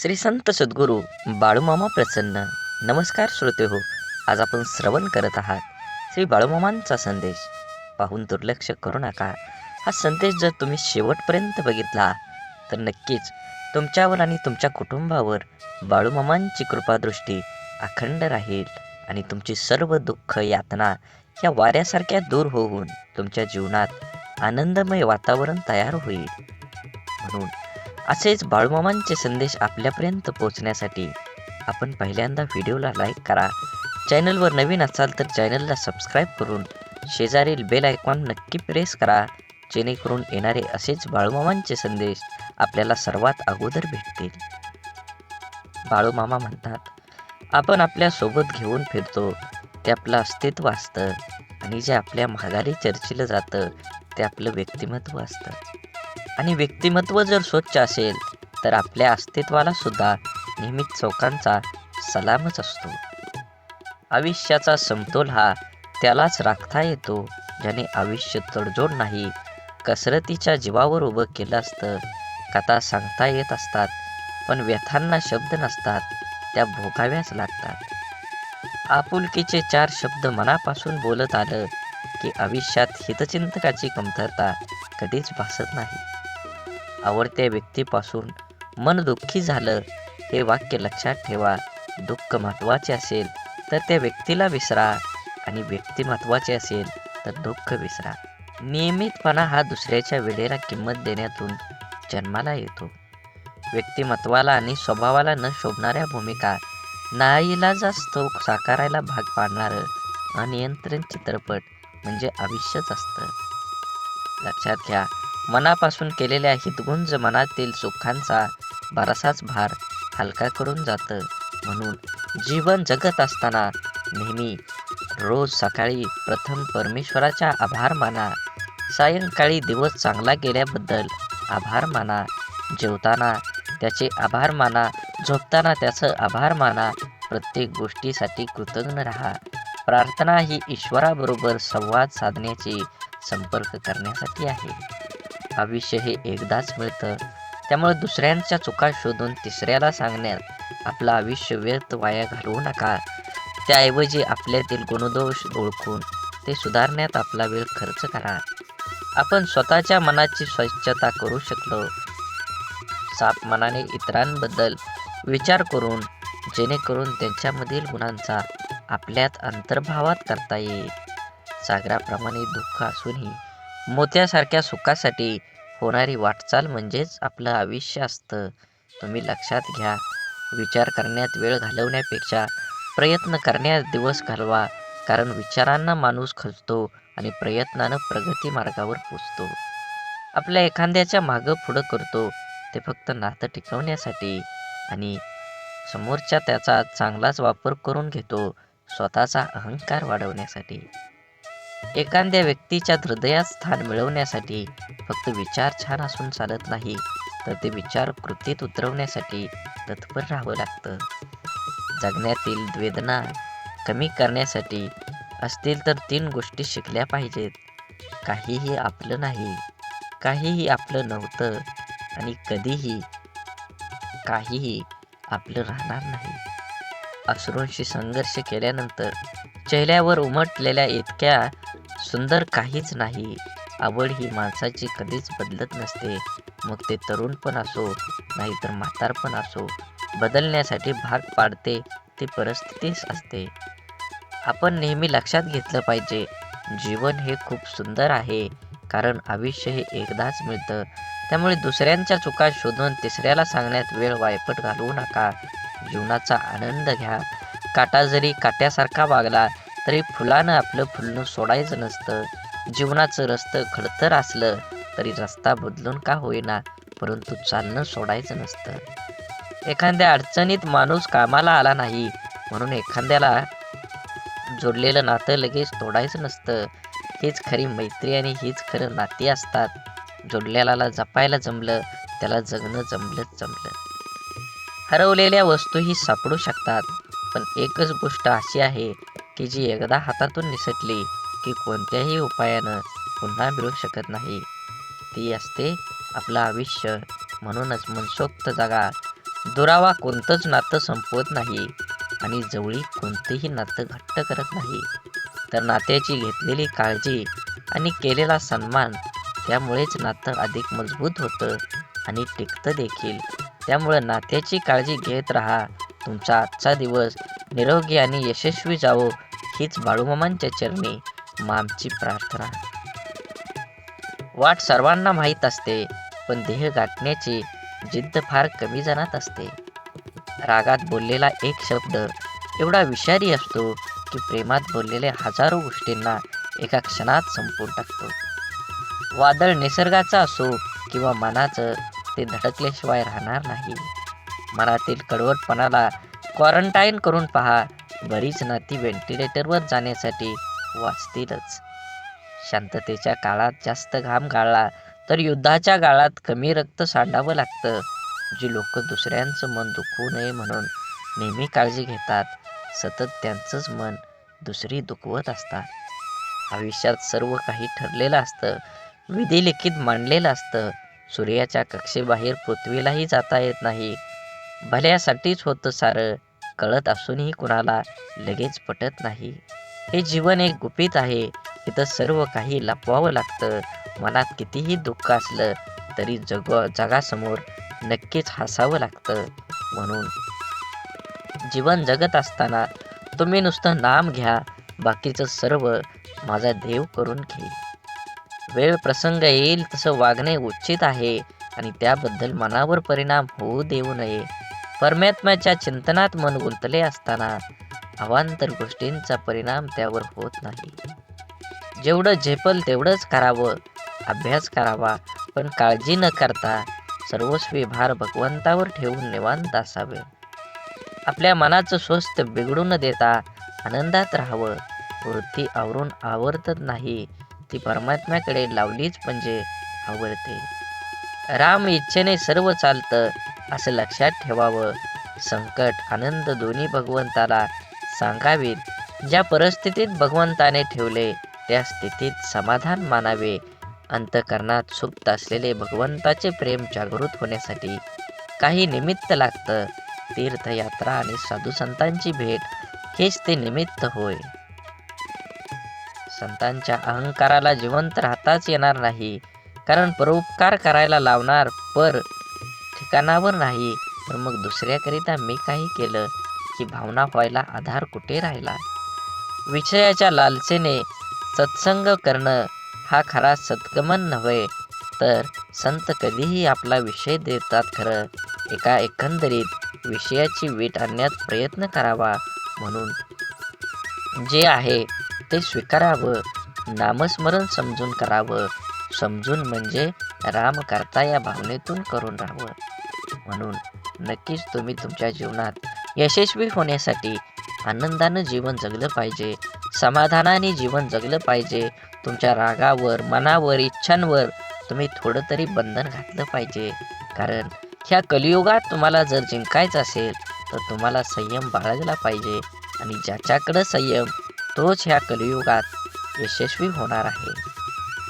श्री संत सद्गुरू बाळूमामा प्रसन्न. नमस्कार श्रोते हो आज आपण श्रवण करत आहात श्री बाळूमामांचा संदेश. पाहून दुर्लक्ष करू नका. हा संदेश जर तुम्ही शेवटपर्यंत बघितला तर नक्कीच तुमच्यावर आणि तुमच्या कुटुंबावर बाळूमामांची कृपादृष्टी अखंड राहील आणि तुमची सर्व दुःख यातना या वाऱ्यासारख्या दूर होऊन तुमच्या जीवनात आनंदमय वातावरण तयार होईल. म्हणून असेच बाळूमामांचे संदेश आपल्यापर्यंत पोहोचण्यासाठी आपण पहिल्यांदा व्हिडिओला लाईक करा. चॅनलवर नवीन असाल तर चॅनलला सबस्क्राईब करून शेजारील बेल आयकॉन नक्की प्रेस करा. जेणेकरून येणारे असेच बाळूमामांचे संदेश आपल्याला सर्वात अगोदर भेटतील. बाळूमामा म्हणतात आपण आपल्यासोबत घेऊन फिरतो. ते आपलं अस्तित्व असतं आणि जे आपल्या माघारी चर्चिलं जातं ते आपलं व्यक्तिमत्व असतं. आणि व्यक्तिमत्व जर स्वच्छ असेल तर आपल्या अस्तित्वाला सुद्धा नेहमीच चौकांचा सलामच असतो. आयुष्याचा समतोल हा त्यालाच राखता येतो ज्याने आयुष्य तडजोड नाही कसरतीच्या जीवावर उभं केलं असतं. कथा सांगता येत असतात पण व्यथांना शब्द नसतात त्या भोगाव्याच लागतात. आपुलकीचे चार शब्द मनापासून बोलत आलं की आयुष्यात हितचिंतकाची कमतरता कधीच भासत नाही. आवडत्या व्यक्तीपासून मन दुःखी झालं हे वाक्य लक्षात ठेवा. दुःख महत्त्वाचे असेल तर त्या व्यक्तीला विसरा. आणि व्यक्ती महत्त्वाचे असेल तर दुःख विसरा. नियमितपणा हा दुसऱ्याच्या वेळेला किंमत देण्यातून जन्माला येतो. व्यक्तिमत्वाला आणि स्वभावाला न शोभणाऱ्या भूमिका नाईलाजास्तव साकारायला भाग पाडणारं अनियंत्रित चित्रपट म्हणजे आयुष्यच असतं. लक्षात घ्या मनापासून केलेल्या हितगुंज मनातील सुखांचा बरासाच भार हलका करून जातं. म्हणून जीवन जगत असताना नेहमी रोज सकाळी प्रथम परमेश्वराचा आभार माना. सायंकाळी दिवस चांगला गेल्याबद्दल आभार माना. जेवताना त्याचे आभार माना. झोपताना त्याचं आभार माना. प्रत्येक गोष्टीसाठी कृतज्ञ राहा. प्रार्थना ही ईश्वराबरोबर संवाद साधण्याची संपर्क करण्यासाठी आहे. आयुष्य हे एकदाच मिळतं. त्यामुळे दुसऱ्यांच्या चुका शोधून तिसऱ्याला सांगण्यात आपलं आयुष्य व्यर्थ वाया घालवू नका. त्याऐवजी आपल्यातील गुणदोष ओळखून ते सुधारण्यात आपला वेळ खर्च करा. आपण स्वतःच्या मनाची स्वच्छता करू शकलो. साफ मनाने इतरांबद्दल विचार करून जेणेकरून त्यांच्यामधील गुणांचा आपल्यात अंतर्भावात करता येईल. सागराप्रमाणे दुःख असूनही मोत्यासारख्या सुखासाठी होणारी वाटचाल म्हणजेच आपलं आयुष्य असतं. तुम्ही लक्षात घ्या विचार करण्यात वेळ घालवण्यापेक्षा प्रयत्न करण्यात दिवस घालवा कारण विचारांना माणूस खचतो आणि प्रयत्नानं प्रगती मार्गावर पोचतो. आपल्या एखाद्याच्या मागं पुढं करतो ते फक्त नातं टिकवण्यासाठी आणि समोरच्या त्याचा चांगलाच वापर करून घेतो स्वतःचा अहंकार वाढवण्यासाठी. एखाद्या व्यक्तीच्या हृदयात स्थान मिळवण्यासाठी फक्त विचार छान असून चालत नाही तर ते विचार कृतीत उतरवण्यासाठी तत्पर राहावं लागतं. जगण्यातील वेदना कमी करण्यासाठी असतील तर तीन गोष्टी शिकल्या पाहिजेत. काहीही आपलं नाही काहीही आपलं नव्हतं आणि कधीही काहीही आपलं राहणार नाही. अश्रूंशी संघर्ष केल्यानंतर चेहऱ्यावर उमटलेल्या इतक्या सुंदर काहीच नाही. आवड ही माणसाची कधीच बदलत नसते. मग ते तरुण पण असो नाहीतर म्हातारपण असो बदलण्यासाठी भाग पाडते ती परिस्थितीच असते. आपण नेहमी लक्षात घेतलं पाहिजे जीवन हे खूप सुंदर आहे कारण आयुष्य हे एकदाच मिळतं. त्यामुळे दुसऱ्यांच्या चुका शोधून तिसऱ्याला सांगण्यात वेळ वायपट घालवू नका. जीवनाचा आनंद घ्या. काटा जरी काट्यासारखा वागला तरी फुलानं आपलं फुलणं सोडायचं नसतं. जीवनाचं रस्तं खडतर असलं तरी रस्ता बदलून का होईना परंतु चालणं सोडायचं नसतं. एखाद्या अडचणीत माणूस कामाला आला नाही म्हणून एखाद्याला जोडलेलं नातं लगेच तोडायचं नसतं. हीच खरी मैत्री आणि हीच खरं नाती असतात. जोडलेल्याला जपायला जमलं त्याला जगणं जमलंच जमलं. हरवलेल्या वस्तूही सापडू शकतात पण एकच गोष्ट अशी आहे की जी एकदा हातातून निसटली की कोणत्याही उपायानं पुन्हा मिळू शकत नाही. ती असते आपलं आयुष्य. म्हणूनच मनसोक्त जगा. दुरावा कोणतंच नातं संपवत नाही आणि जवळी कोणतेही नातं घट्ट करत नाही. तर नात्याची घेतलेली काळजी आणि केलेला सन्मान त्यामुळेच नातं अधिक मजबूत होतं आणि टिकतं देखील. त्यामुळं नात्याची काळजी घेत राहा. तुमचा आजचा दिवस निरोगी आणि यशस्वी जावो हीच बाळूमामांच्या चरणी मामची प्रार्थना. वाट सर्वांना माहीत असते पण देह गाठण्याची जिद्द फार कमी जणात असते. रागात बोललेला एक शब्द एवढा विषारी असतो की प्रेमात बोललेल्या हजारो गोष्टींना एका क्षणात संपून टाकतो. वादळ निसर्गाचा असो किंवा मनाचं ते धडकल्याशिवाय राहणार नाही. मनातील कडवटपणाला क्वारंटाईन करून पहा बरीच नाती व्हेंटिलेटरवर जाण्यासाठी वाचतीलच. शांततेच्या काळात जास्त घाम गाळला तर युद्धाच्या काळात कमी रक्त सांडावं लागतं. जी लोक दुसऱ्यांचं मन दुखवू नये म्हणून नेहमी काळजी घेतात सतत त्यांचंच मन दुसरी दुखवत असतात. आयुष्यात सर्व काही ठरलेलं असतं विधिलिखित मांडलेलं असतं. सूर्याच्या कक्षेबाहेर पृथ्वीलाही जाता येत नाही. भल्यासाठीच होतं सारं. कळत असूनही कुणाला लगेच पटत नाही. हे जीवन एक गुपित आहे. इथं सर्व काही लपवावं लागतं. मनात कितीही दुःख असलं तरी जग जगासमोर नक्कीच हसावं लागतं. म्हणून जीवन जगत असताना तुम्ही नुसतं नाम घ्या. बाकीचं सर्व माझा देव करून घेईल. वेळ प्रसंग येईल तसं वागणे उचित आहे. आणि त्याबद्दल मनावर परिणाम होऊ देऊ नये. परमात्म्याच्या चिंतनात मन गुंतले असताना अवांतर गोष्टींचा परिणाम त्यावर होत नाही. जेवढं झेपल तेवढंच करावं अभ्यास करावा पण काळजी न करता सर्वस्वी भार भगवंतावर ठेवून निवांत असावे. आपल्या मनाचं स्वस्थ बिघडू न देता आनंदात राहावं वृत्ती आवरून आवरतच नाही ती परमात्म्याकडे लावलीच म्हणजे आवडते. राम इच्छेने सर्व चालतं असं लक्षात ठेवावं. संकट आनंद दोन्ही भगवंताला सांगावेत ज्या परिस्थितीत भगवंताने ठेवले त्या स्थितीत समाधान मानावे. अंतकरणात सुप्त असलेले भगवंताचे प्रेम जागृत होण्यासाठी काही निमित्त लागतं. तीर्थयात्रा आणि साधू संतांची भेट हेच ते निमित्त होय. संतांच्या अहंकाराला जिवंत राहताच येणार नाही. कारण परोपकार करायला लावणार पर ठिकाणावर नाही. तर मग दुसऱ्याकरिता मी काही केलं की भावना व्हायला आधार कुठे राहिला? विषयाच्या लालसेने सत्संग करणं हा खरा सत्गमन नव्हे तर संत कधीही आपला विषय देतात खरं. एका एकंदरीत विषयाची वीट आणण्यात प्रयत्न करावा म्हणून. जे आहे ते स्वीकारावं नामस्मरण समजून करावं. समजून म्हणजे राम करता या भावनेतून करून राहावं. म्हणून नक्कीच तुम्ही तुमच्या जीवनात यशस्वी होण्यासाठी आनंदानं जीवन जगलं पाहिजे समाधानाने जीवन जगलं पाहिजे तुमच्या रागावर मनावर इच्छांवर तुम्ही थोडं तरी बंधन घातलं पाहिजे. कारण ह्या कलियुगात तुम्हाला जर जिंकायचं असेल तर तुम्हाला संयम बाळगला पाहिजे आणि ज्याच्याकडं संयम तोच ह्या कलियुगात यशस्वी होणार आहे.